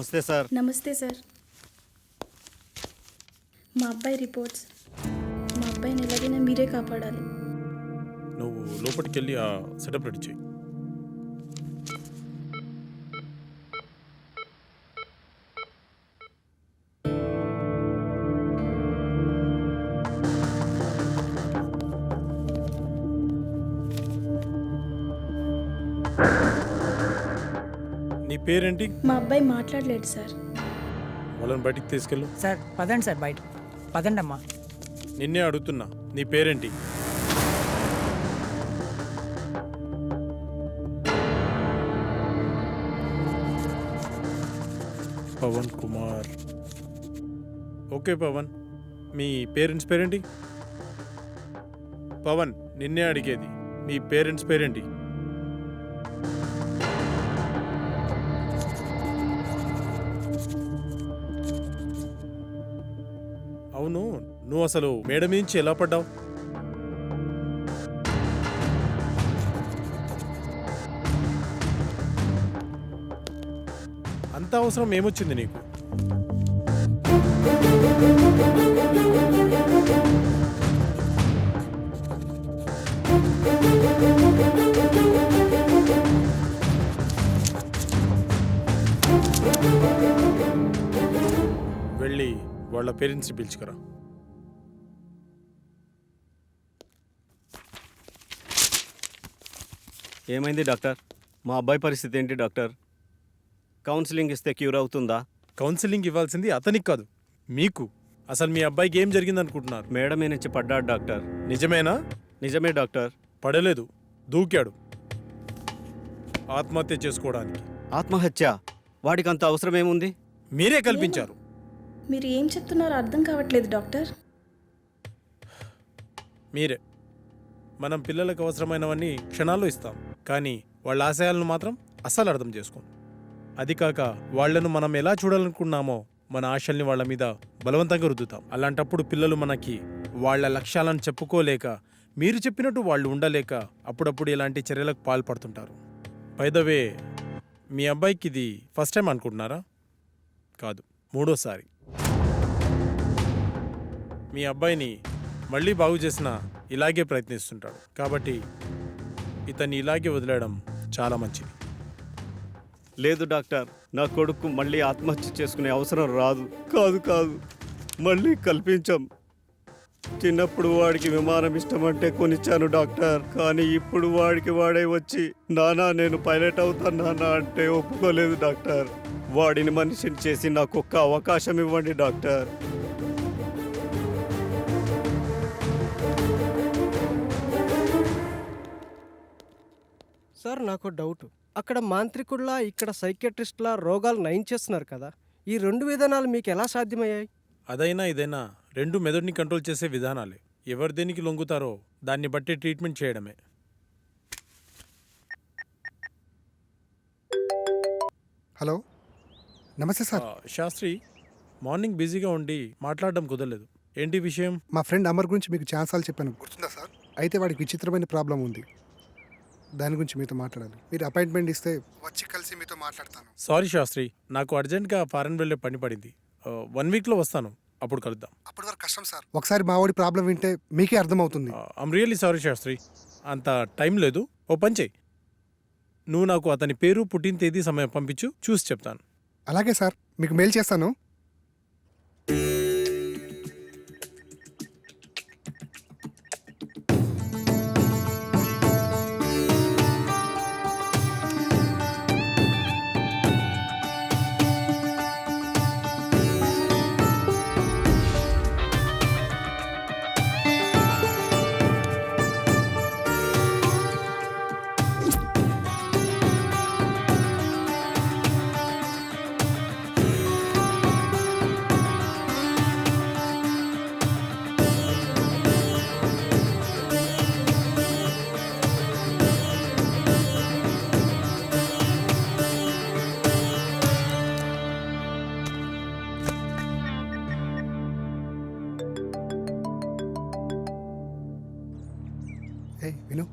నమస్తే సార్. నమస్తే సార్. మా అబ్బాయి రిపోర్ట్స్. మా అబ్బాయిని ఎలాగైనా మీరే కాపాడాలి. నువ్వు లోపలికి వెళ్ళి ఆ సెటప్ రెడీ చేయి. పేరేంటి? మా అబ్బాయి మాట్లాడలేడు సార్. వాళ్ళని బయటికి తీసుకెళ్ళు. సార్ పదండి సార్ బయట. పదండి అమ్మా నిన్నే అడుగుతున్నా నీ పేరేంటి? పవన్ కుమార్. ఓకే పవన్. మీ పేరెంట్స్ పేరేంటి? పవన్ నిన్నే అడిగేది మీ పేరెంట్స్ పేరేంటి? అవును. నువ్వు అసలు మేడ నుంచి ఎలా పడ్డావు? అంత అవసరం ఏమొచ్చింది నీకు? వెళ్ళి పేరెంట్స్ని పిలుచుకురా. ఏమైంది డాక్టర్? మా అబ్బాయి పరిస్థితి ఏంటి డాక్టర్? కౌన్సిలింగ్ ఇస్తే క్యూర్ అవుతుందా? కౌన్సిలింగ్ ఇవ్వాల్సింది అతనికి కాదు మీకు. అసలు మీ అబ్బాయికి ఏం జరిగింది అనుకుంటున్నారు మేడం మీద నుంచి పడ్డాడు డాక్టర్. నిజమేనా? నిజమే డాక్టర్. పడలేదు దూకాడు. ఆత్మహత్య చేసుకోవడానికి. ఆత్మహత్య? వాడికి అంత అవసరం ఏముంది మీరే కల్పించారు. మీరు ఏం చెప్తున్నారో అర్థం కావట్లేదు డాక్టర్. మీరే. మనం పిల్లలకు అవసరమైనవన్నీ క్షణాల్లో ఇస్తాం. కానీ వాళ్ళ ఆశయాలను మాత్రం అస్సలు అర్థం చేసుకోం. అది కాక వాళ్ళను మనం ఎలా చూడాలనుకున్నామో మన ఆశల్ని వాళ్ళ మీద బలవంతంగా రుద్దుతాం. అలాంటప్పుడు పిల్లలు మనకి వాళ్ళ లక్ష్యాలను చెప్పుకోలేక మీరు చెప్పినట్టు వాళ్ళు ఉండలేక అప్పుడప్పుడు ఇలాంటి చర్యలకు పాల్పడుతుంటారు. పైదవే మీ అబ్బాయికి ఇది ఫస్ట్ టైం అనుకుంటున్నారా? కాదు మూడోసారి. మీ అబ్బాయిని మళ్ళీ బాగు చేసిన ఇలాగే ప్రయత్నిస్తుంటాడు. కాబట్టి ఇతన్ని ఇలాగే వదిలేయడం చాలా మంచిది. లేదు డాక్టర్ నా కొడుకు మళ్ళీ ఆత్మహత్య చేసుకునే అవసరం రాదు. కాదు కాదు. మళ్ళీ కల్పించాం. చిన్నప్పుడు వాడికి విమానం ఇష్టం అంటే కొనిచ్చాను డాక్టర్. కానీ ఇప్పుడు వాడికి వాడే వచ్చి నానా నేను పైలట్ అవుతాను నానా అంటే ఒప్పుకోలేదు డాక్టర్. వాడిని మనిషిని చేసి నాకు ఒక్క అవకాశం ఇవ్వండి డాక్టర్. సార్ నాకు డౌట్. అక్కడ మాంత్రికుల్లా ఇక్కడ సైకియాట్రిస్ట్లా రోగాలు నయం చేస్తున్నారు కదా ఈ రెండు విధానాలు మీకు ఎలా సాధ్యమయ్యాయి? అదైనా ఇదైనా రెండు మెదడుని కంట్రోల్ చేసే విధానాలే. ఎవరు దేనికి లొంగుతారో దాన్ని బట్టి ట్రీట్మెంట్ చేయడమే. హలో. నమస్తే సార్. ఆ, శాస్త్రి మార్నింగ్ బిజీగా ఉండి మాట్లాడడం కుదరలేదు. ఏంటి విషయం? మా ఫ్రెండ్ అమర్ గురించి మీకు ఛాన్సాలు చెప్పాను. గుర్తుందా సార్? అయితే వాడికి విచిత్రమైన ప్రాబ్లం ఉంది. దాని గురించి మీతో మాట్లాడాలి. మీరు అపాయింట్మెంట్ ఇస్తే వచ్చి కలిసి మీతో మాట్లాడతాను. సారీ శాస్త్రి నాకు అర్జెంట్గా ఫారెన్ వెళ్ళే పని పడింది. వన్ వీక్లో వస్తాను. అప్పుడు కలుద్దాం. అప్పటి వరకు కష్టం సార్. ఒకసారి మా వాడి ప్రాబ్లం వింటే మీకే అర్థమవుతుంది. I'm really sorry Shastri. అంత టైం లేదు. ఓ పని చెయ్యి నువ్వు నాకు అతని పేరు పుట్టిన తేదీ సమయం పంపించు. చూసి చెప్తాను. అలాగే సార్. మీకు మెయిల్ చేస్తాను. ఏ విను.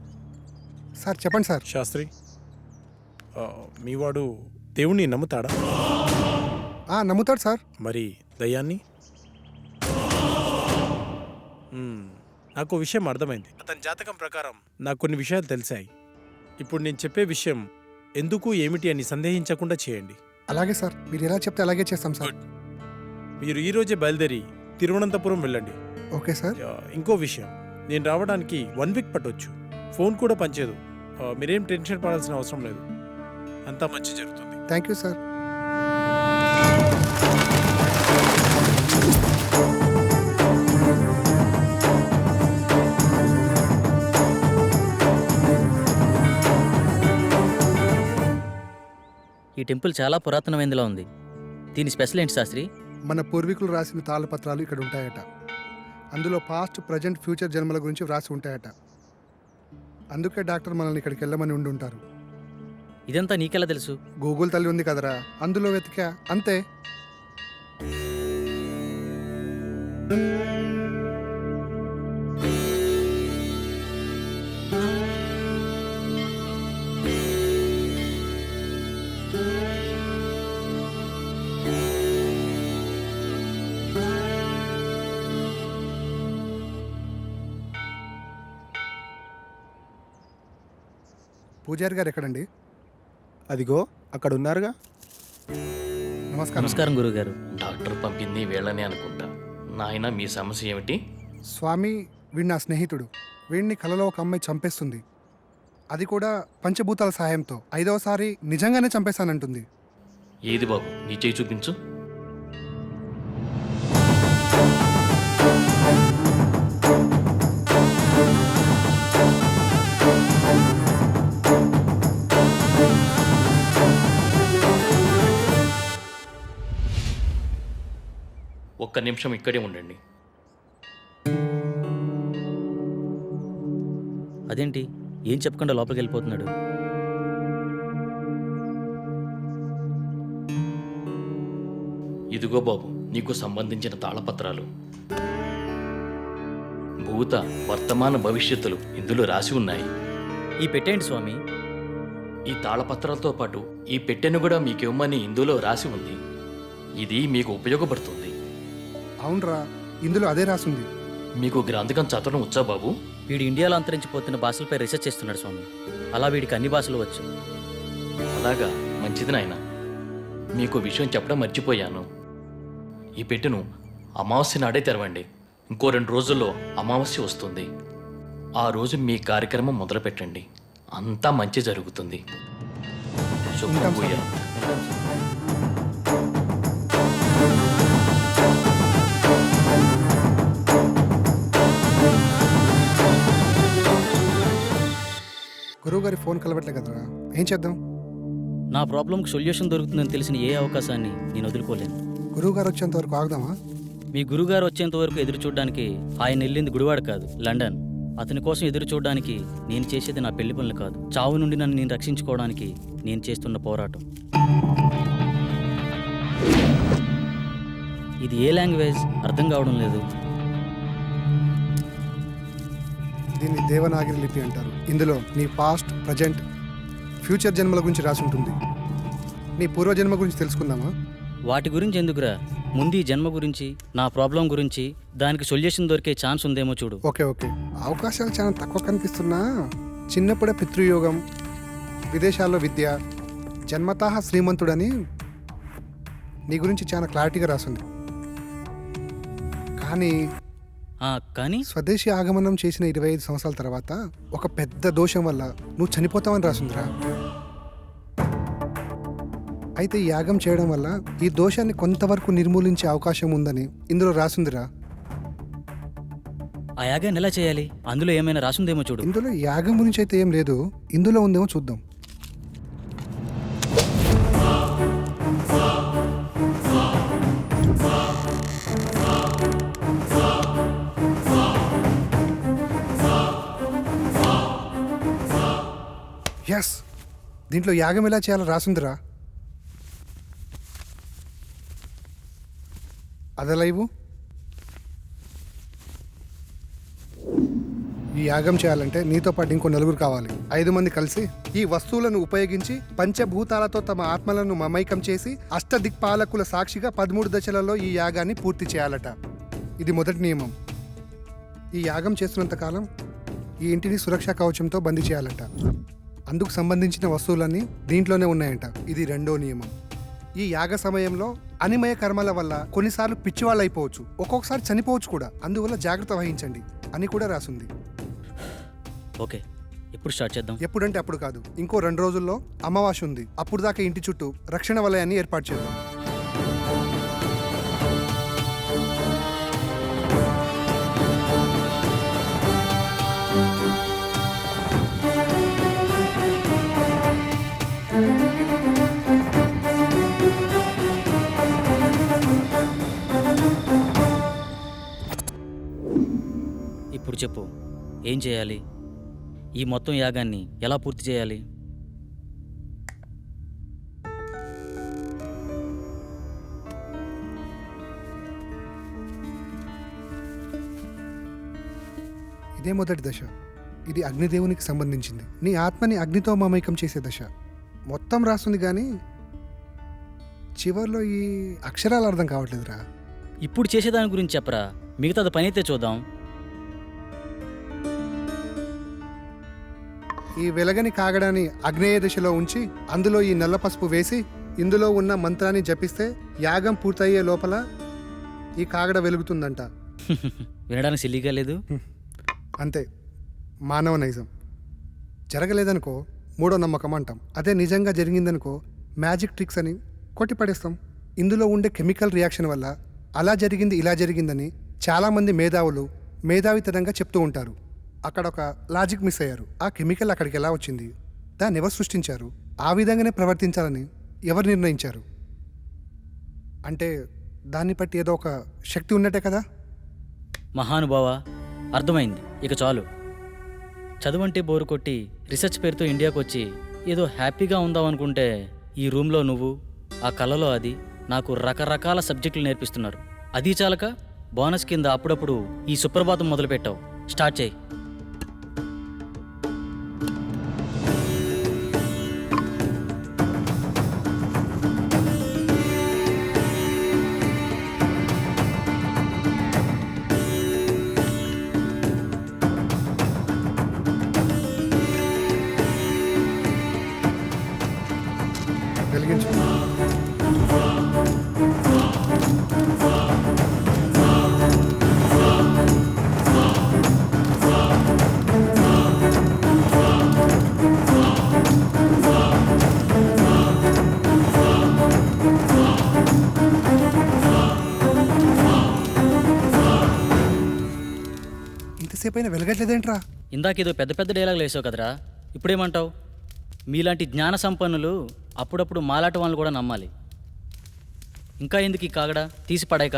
సార్ చెప్పండి సార్. శాస్త్రి ఆ, మీ వాడు దేవుణ్ణి నమ్ముతాడా? ఆ, నమ్ముతాడు సార్. మరి దయ్యాన్ని? మ్మ్. నాకు ఓ విషయం అర్థమైంది. అతని జాతకం ప్రకారం నాకు కొన్ని విషయాలు తెలిసాయి. ఇప్పుడు నేను చెప్పే విషయం ఎందుకు ఏమిటి అని సందేహించకుండా చేయండి. అలాగే సార్ మీరు ఎలా చెప్తే అలాగే చేస్తాం సార్. మీరు ఈ రోజే బయలుదేరి తిరువనంతపురం వెళ్ళండి. Okay sir. ఆ, ఇంకో విషయం. నేను రావడానికి వన్ వీక్ పట్టొచ్చు. ఫోన్ కూడా పనిచేయదు. ఆ, మీరేం టెన్షన్ పడాల్సిన అవసరం లేదు. అంతా మంచి జరుగుతుంది. థ్యాంక్ యూ సార్ ఈ టెంపుల్ చాలా పురాతనమైనదిలా ఉంది. దీని స్పెషల్ ఏంటి శాస్త్రి? మన పూర్వీకులు రాసిన తాళపత్రాలు ఇక్కడ ఉంటాయట. అందులో పాస్ట్ ప్రజెంట్ ఫ్యూచర్ జన్మల గురించి వ్రాసి ఉంటాయట. అందుకే డాక్టర్ మనల్ని ఇక్కడికి వెళ్ళమని ఉండి ఉంటారు. ఇదంతా నీకెలా తెలుసు? గూగుల్ తల్లి ఉంది కదరా. అందులో వెతికా. అంతే. పూజారి గారు ఎక్కడండి? అదిగో అక్కడ ఉన్నారుగా. నమస్కారం. నమస్కారం గురుగారు. డాక్టర్ పంపింది వీళ్ళనే అనుకుంటా. నాయన మీ సమస్య ఏమిటి? స్వామి వీడి నా స్నేహితుడు. వీడిని కలలో ఒక అమ్మాయి చంపేస్తుంది. అది కూడా పంచభూతాల సహాయంతో. ఐదవసారి నిజంగానే చంపేశానంటుంది ఏది బాబు? నీ చేయి చూపించు. ఒక్క నిమిషం ఇక్కడే ఉండండి. అదేంటి? ఏం చెప్పకుండా లోపలికి వెళ్ళిపోతున్నాడు? ఇదిగో బాబు నీకు సంబంధించిన తాళపత్రాలు. భూత వర్తమాన భవిష్యత్తులు ఇందులో రాసి ఉన్నాయి. ఈ పెట్టేంటి స్వామి. ఈ తాళపత్రాలతో పాటు ఈ పెట్టెను కూడా మీకు ఇవ్వమని ఇందులో రాసి ఉంది. ఇది మీకు ఉపయోగపడుతుంది. అవునరా ఇందులో అదే రాసుంది. మీకు గ్రంథకం చదవడం వచ్చా బాబు? వీడు ఇండియాలో అంతరించిపోతున్న భాషలపై రీసెర్చ్ చేస్తున్నాడు స్వామి. అలా వీడికి అన్ని భాషలు వచ్చు. అలాగా? మంచిది నాయన. మీకు విషయం చెప్పడం మర్చిపోయాను. ఈ పెట్టెను అమావాస్య నాడే తెరవండి. ఇంకో రెండు రోజుల్లో అమావాస్య వస్తుంది. ఆ రోజు మీ కార్యక్రమం మొదలు పెట్టండి అంతా మంచి జరుగుతుంది. గురువు గారి ఫోన్ కలవట్లే కదరా? ఏం చేద్దాం? నా ప్రాబ్లంకి సొల్యూషన్ దొరుకుతుందని తెలిసిన ఏ అవకాశాన్ని నేను వదులుకోలేను. గురువు గారు వచ్చేంత వరకు ఆగుదామా? మీ గురుగారు వచ్చేంత వరకు ఎదురు చూడడానికి ఆయన వెళ్ళింది గుడివాడ కాదు లండన్. అతని కోసం ఎదురు చూడడానికి నేను చేసేది నా పెళ్ళి పనులు కాదు. చావు నుండి నన్ను నేను రక్షించుకోవడానికి నేను చేస్తున్న పోరాటం. ఇది ఏ లాంగ్వేజ్? అర్థం కావడం లేదు. దీన్ని దేవనాగిరి లిపి అంటారు. ఇందులో నీ పాస్ట్ ప్రజెంట్ ఫ్యూచర్ జన్మల గురించి రాసి ఉంటుంది. నీ పూర్వజన్మ గురించి తెలుసుకుందామా? వాటి గురించి ఎందుకురా? ముందు ఈ జన్మ గురించి నా ప్రాబ్లం గురించి దానికి సొల్యూషన్ దొరికే ఛాన్స్ ఉందేమో చూడు. Okay okay. అవకాశాలు చాలా తక్కువ కనిపిస్తున్నా. చిన్నప్పుడే పితృయోగం విదేశాల్లో విద్య జన్మతః శ్రీమంతుడని నీ గురించి చాలా క్లారిటీగా రాసింది. కానీ కానీ స్వదేశీ ఆగమనం చేసిన ఇరవై ఐదు సంవత్సరాల తర్వాత ఒక పెద్ద దోషం వల్ల నువ్వు చనిపోతావని రాసిందిరా. అయితే యాగం చేయడం వల్ల ఈ దోషాన్ని కొంతవరకు నిర్మూలించే అవకాశం ఉందని ఇందులో రాసిందిరా. ఆ యాగాన్ని ఎలా చేయాలి? అందులో ఏమైనా రాసుందేమో చూడు. ఇందులో యాగం గురించి అయితే ఏం లేదు ఇందులో ఉందేమో చూద్దాం. ఎస్ దీంట్లో యాగం ఎలా చేయాలో రాసిందిరా. అదే లైవు ఈ యాగం చేయాలంటే నీతో పాటు ఇంకో నలుగురు కావాలి. ఐదు మంది కలిసి ఈ వస్తువులను ఉపయోగించి పంచభూతాలతో తమ ఆత్మలను మమైకం చేసి అష్టదిక్పాలకుల సాక్షిగా పదమూడు దశలలో ఈ యాగాన్ని పూర్తి చేయాలట. ఇది మొదటి నియమం. ఈ యాగం చేస్తున్నంత కాలం ఈ ఇంటిని సురక్షా కవచంతో బందీ చేయాలట. అందుకు సంబంధించిన వస్తువులన్నీ దీంట్లోనే ఉన్నాయంట. ఇది రెండో నియమం. ఈ యాగ సమయంలో అనిమయ కర్మల వల్ల కొన్నిసార్లు పిచ్చివాళ్ళు అయిపోవచ్చు ఒక్కొక్కసారి చనిపోవచ్చు కూడా. అందువల్ల జాగ్రత్త వహించండి అని కూడా రాసుంది. ఓకే. ఎప్పుడు స్టార్ట్ చేద్దాం? ఎప్పుడంటే అప్పుడు కాదు. ఇంకో రెండు రోజుల్లో అమావాస్య ఉంది. అప్పుడు దాకా ఇంటి చుట్టూ రక్షణ వలయాన్ని ఏర్పాటు చేద్దాం. ఇప్పుడు చెప్పు ఏం చేయాలి? ఈ మొత్తం యాగాన్ని ఎలా పూర్తి చేయాలి? ఇదే మొదటి దశ. ఇది అగ్నిదేవునికి సంబంధించింది. నీ ఆత్మని అగ్నితో మమైకం చేసే దశ. మొత్తం రాస్తుంది కానీ చివర్లో ఈ అక్షరాలు అర్థం కావట్లేదురా. ఇప్పుడు చేసేదాని గురించి చెప్పరా? మిగతాది పని అయితే చూద్దాం. ఈ వెలగని కాగడాన్ని అగ్నేయ దిశలో ఉంచి అందులో ఈ నల్ల పసుపు వేసి ఇందులో ఉన్న మంత్రాన్ని జపిస్తే యాగం పూర్తయ్యే లోపల ఈ కాగడ వెలుగుతుందంట. వినడానికి సిల్లీగా లేదు. అంతే. మానవ నైజం జరగలేదనుకో మూడో నమ్మకం అంటాం. అదే నిజంగా జరిగిందనుకో మ్యాజిక్ ట్రిక్స్ అని కొట్టిపడేస్తాం. ఇందులో ఉండే కెమికల్ రియాక్షన్ వల్ల అలా జరిగింది ఇలా జరిగిందని చాలామంది మేధావులు మేధావితరంగా చెప్తూ ఉంటారు. అక్కడ ఒక లాజిక్ మిస్ అయ్యారు. ఆ కెమికల్ అక్కడికి ఎలా వచ్చింది? దాన్ని ఎవరు సృష్టించారు? ఆ విధంగానే ప్రవర్తించాలని ఎవరు నిర్ణయించారు? అంటే దాన్ని బట్టి ఏదో ఒక శక్తి ఉన్నట్టే కదా? మహానుభావ అర్థమైంది. ఇక చాలు. చదువంటే బోరు కొట్టి రీసెర్చ్ పేరుతో ఇండియాకు వచ్చి ఏదో హ్యాపీగా ఉందాం అనుకుంటే ఈ రూమ్లో నువ్వు ఆ కళలో అది నాకు రకరకాల సబ్జెక్టులు నేర్పిస్తున్నారు. అది చాలక బోనస్ కింద అప్పుడప్పుడు ఈ సుప్రభాతం మొదలుపెట్టావు. స్టార్ట్ చేయి. ఇంతసేపు అయినా వెలగట్లేదేంట్రా? ఇందాకేదో పెద్ద పెద్ద డైలాగులు వేసావు కదరా. ఇప్పుడేమంటావు? మీలాంటి జ్ఞాన సంపన్నులు అప్పుడప్పుడు మాలాట వాళ్ళని కూడా నమ్మాలి. ఇంకా ఎందుకు ఈ కాగడా? తీసి పడాక